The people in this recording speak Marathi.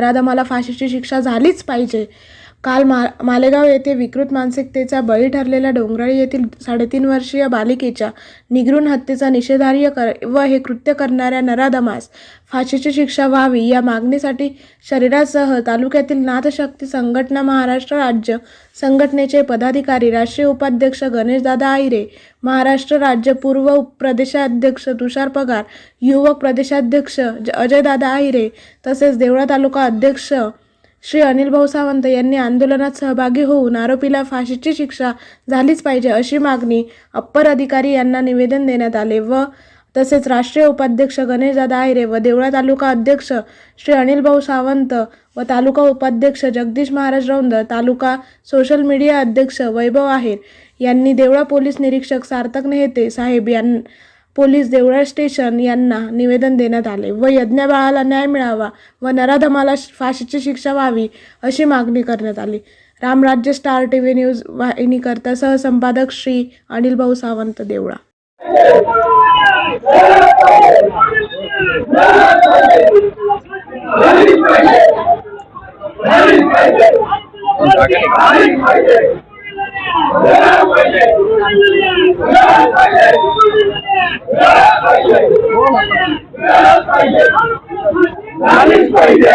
नराधमाला फाशीची शिक्षा झालीच पाहिजे. काल मा मालेगाव येथे विकृत मानसिकतेचा बळी ठरलेल्या डोंगराळी येथील साडेतीन वर्षीय बालिकेच्या निगृण हत्येचा निषेधार्य कर व हे कृत्य करणाऱ्या नराधमास फाशीची शिक्षा व्हावी या मागणीसाठी शरीरासह तालुक्यातील नाथशक्ती संघटना महाराष्ट्र राज्य संघटनेचे पदाधिकारी राष्ट्रीय उपाध्यक्ष गणेशदादा आहिरे महाराष्ट्र राज्य पूर्व उप- प्रदेशाध्यक्ष तुषार पगार युवक प्रदेशाध्यक्ष ज- अजयदादा आहिरे तसेच देवळा तालुका अध्यक्ष श्री अनिल भाऊ सावंत यांनी आंदोलनात सहभागी होऊन आरोपीला फाशीची शिक्षा झालीच पाहिजे अशी मागणी अप्पर अधिकारी यांना निवेदन देण्यात आले व तसेच राष्ट्रीय उपाध्यक्ष गणेशदादा आहिरे व देवळा तालुका अध्यक्ष श्री अनिल भाऊ सावंत व तालुका उपाध्यक्ष जगदीश महाराज रौंद तालुका सोशल मीडिया अध्यक्ष वैभव आहेर यांनी देवळा पोलीस निरीक्षक सार्थक नेहते साहेब यां पोलीस देवळा स्टेशन यांना निवेदन देण्यात आले. व यज्ञबाळाला न्याय मिळावा व नराधमाला फाशीची शिक्षा व्हावी अशी मागणी करण्यात आली. Ramrajya star T V news वाहिनीकरता सहसंपादक श्री अनिल भाऊ सावंत देवळा. पाहिजे